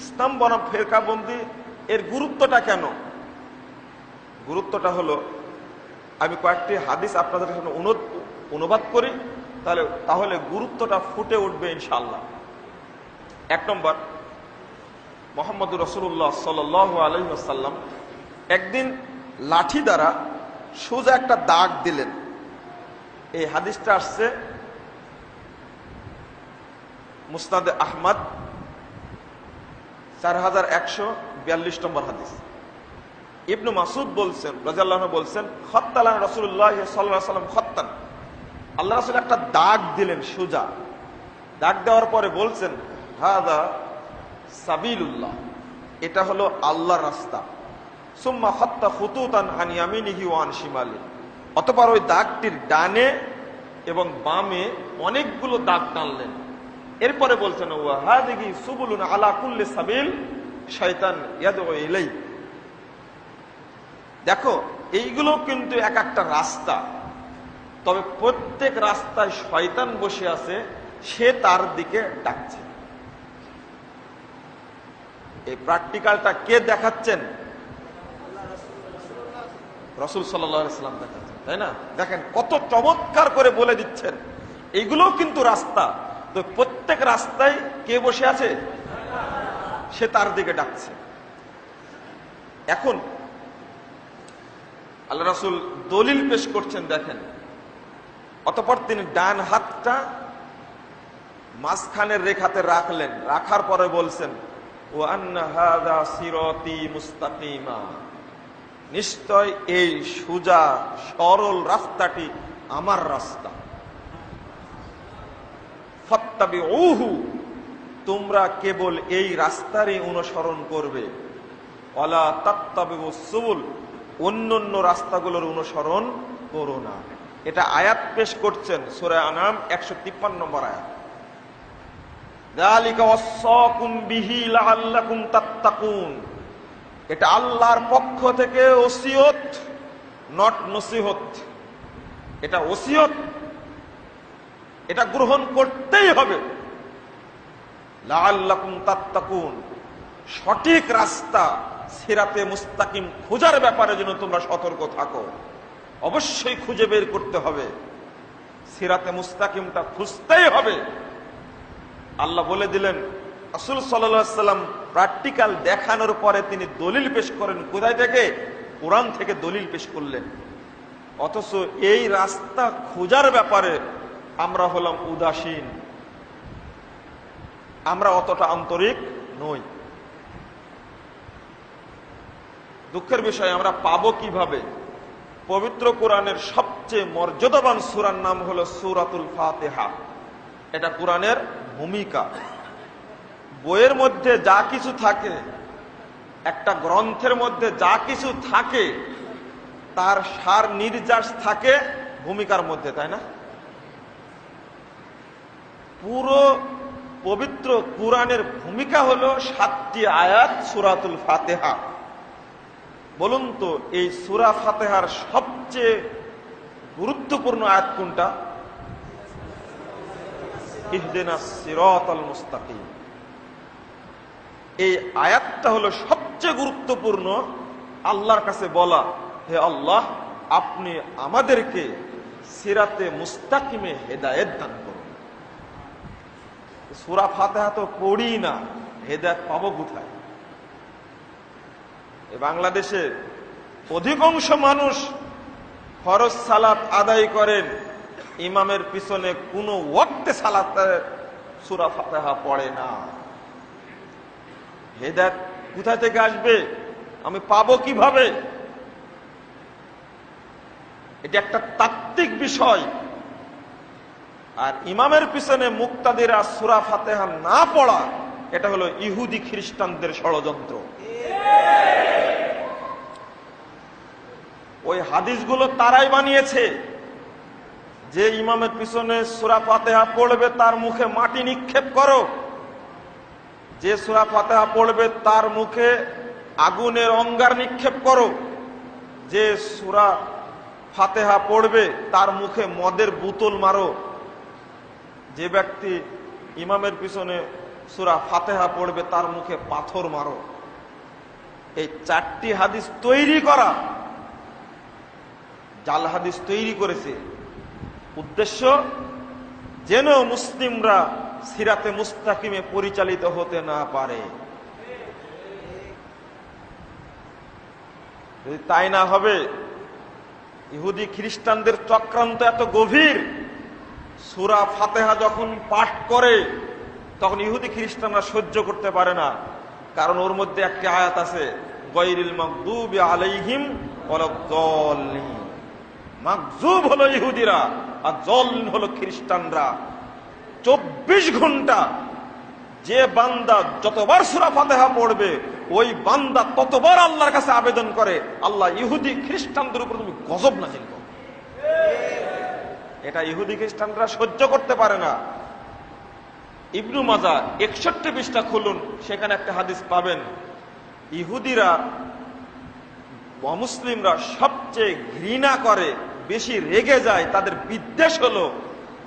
ইসলাম বনাম ফেরকাবন্দি, এর গুরুত্বটা কেন? গুরুত্বটা হলো, আমি কয়েকটি হাদিস আপনাদের সামনে অনুবাদ করি, তাহলে তাহলে গুরুত্বটা ফুটে উঠবে ইনশাল্লাহ এক নম্বর, মোহাম্মদ রসুল্লাহ সাল আলহিসাল্লাম একদিন লাঠি দ্বারা সোজা একটা দাগ দিলেন। এই হাদিসটা আসছে মুস্তাদে আহমদ চার হাজার একশো বিয়াল্লিশ নম্বর হাদিস। ইবনু মাসুদ বলছেন বলছেন সাল্লাম আল্লাহ রসুল একটা দাগ দিলেন সোজা। দাগ দেওয়ার পরে বলছেন, হাদা সাবিলুল্লাহ। এটা হলো আল্লাহর রাস্তা। সুম্মা হত্যা হুতুতান অতপর ওই দাগটির ডানে এবং বামে অনেকগুলো দাগ টানলেন। এরপরে বলছেন শয়তান দেখো, এইগুলো কিন্তু এক একটা রাস্তা। তবে প্রত্যেক রাস্তায় শয়তান বসে আছে, সে তার দিকে ডাকছে। এই প্র্যাকটিক্যালটা কে দেখাচ্ছেন? রসুল সাল্লাম দেখাচ্ছেন, তাই না? দেখেন, কত চমৎকার করে বলে দিচ্ছেন। এইগুলো কিন্তু রাস্তা। তো প্রত্যেক রাস্তায় কে বসে আছে? সে তার দিকে ডাকছে। এখন আল্লাহ রাসুল দলিল পেশ করছেন, দেখেন। অতপর তিনি ডান হাতটা মাঝখানের রেখাতে রাখলেন। রাখার পরে বলছেন ও নিশ্চয় এই সুজা সরল রাস্তাটি আমার রাস্তা। ফত্তাবি ওহু তোমরা কেবল এই রাস্তারই অনুসরণ করবে। অলা তত্তাবি সুবুল অন্য অন্য রাস্তাগুলোর অনুসরণ করো না। এটা আয়াত পেশ করছেন সুরে আনাম একশো তিপ্পান্ন নম্বর আয়াত। এটা আল্লাহর পক্ষ থেকে ওসিয়ত, নট নসিহত। এটা ওসিয়ত এটা গ্রহণ করতেই হবে। লাআল্লাকুম তাত্তাকুন। সঠিক রাস্তা, সিরাতে মুস্তাকিম খোঁজার ব্যাপারে যেন তোমরা সতর্ক থাকো। অবশ্যই খুঁজে বের করতে হবে। সিরাতে মুস্তাকিমটা খুঁজতেই হবে। আল্লাহ বলে দিলেন আসুল সাল্লাম প্র্যাকটিক্যাল দেখানোর পরে তিনি দলিল পেশ করেন। কোথায় থেকে? কোরআন থেকে দলিল পেশ করলেন। অথচ এই রাস্তা খোঁজার ব্যাপারে আমরা হলাম উদাসীন। আমরা অতটা আন্তরিক নই। দুঃখের বিষয়, আমরা পাবো কীভাবে? পবিত্র কোরআনের সবচেয়ে মর্যাদাবান সুরার নাম হলো সুরাতুল ফাতেহা। এটা কোরআনের ভূমিকা। বইয়ের মধ্যে যা কিছু থাকে, একটা গ্রন্থের মধ্যে যা কিছু থাকে, তার সার নির্যাস থাকে ভূমিকার মধ্যে, তাই না? পুরো পবিত্র কোরআনের ভূমিকা হলো সাতটি আয়াত সুরাতুল ফাতেহা। বলুন তো, এই সুরা ফাতেহার সবচেয়ে গুরুত্বপূর্ণ আয়াত কোনটা? এই আয়াতটা হলো সবচেয়ে গুরুত্বপূর্ণ আল্লাহর কাছে বলা, হে আল্লাহ, আপনি আমাদেরকে সিরাতে মুস্তাকিমে হেদায়েত দান করুন। সুরা ফাতেহা তো পড়ি না, হেদায়ত পাবো কোথায়? বাংলাদেশে অধিকাংশ মানুষ ফরজ সালাত আদায় করেন, ইমামের পিছনে কোনো ওয়াক্তে সালাত সুরা ফাতেহা পড়ে না। হেদায়ত কোথা থেকে আসবে? আমি পাবো কীভাবে? এটা একটা তাত্ত্বিক বিষয়। আর ইমামের পিছনে মুক্তাদিরা সুরা ফাতেহা না পড়া, এটা হলো ইহুদি খ্রিস্টানদের ষড়যন্ত্র। ওই হাদিসগুলো তারাই বানিয়েছে। যে ইমামের পিছনে সুরা ফাতেহা পড়বে, তার মুখে মাটি নিক্ষেপ করো। যে সুরা ফাতেহা পড়বে, তার মুখে আগুনের অঙ্গার নিক্ষেপ করো। যে সুরা ফাতেহা পড়বে, তার মুখে মদের বোতল মারো। যে ব্যক্তি ইমামের পিছনে সুরা ফাতেহা পড়বে, তার মুখে পাথর মারো। এই চারটি হাদিস তৈরি করা। জাল হাদিস তৈরি করেছে। উদ্দেশ্য, যেন মুসলিমরা সিরাতে মুস্তাকিমে পরিচালিত হতে না পারে। যদি তাই না হবে, ইহুদি খ্রিস্টানদের চক্রান্ত এত গভীর। সুরা ফাতেহা যখন পাঠ করে, তখন ইহুদি খ্রিস্টানরা সহ্য করতে পারে না। কারণ ওর মধ্যে একটি আয়াত আছে গৈরিল মকদুব আলাইহিম। মাকজুব হলো ইহুদিরা, আর জল হলো খ্রিস্টানরা। চব্বিশ ঘণ্টা যে বান্দা যতবার সুরা ফাতেহা পড়বে, ওই বান্দা ততবার আল্লাহর কাছে আবেদন করে, আল্লাহ, ইহুদি খ্রিস্টানদের উপর তুমি গজব নাজিল করো। এটা ইহুদি খ্রিস্টানরা সহ্য করতে পারে না। ইবনু মাজা একষট্টি পৃষ্ঠা খুলুন, সেখানে একটা হাদিস পাবেন। ইহুদিরা অমুসলিমরা সবচেয়ে ঘৃণা করে, বেশি রেগে যায়, তাদের বিদ্বেষ হলো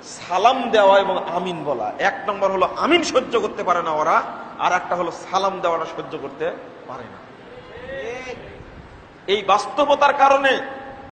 সালাম দেওয়া এবং আমিন বলা। এক নম্বর হলো আমিন সহ্য করতে পারে না ওরা, আর একটা হলো সালাম দেওয়াটা সহ্য করতে পারে না। এই বাস্তবতার কারণে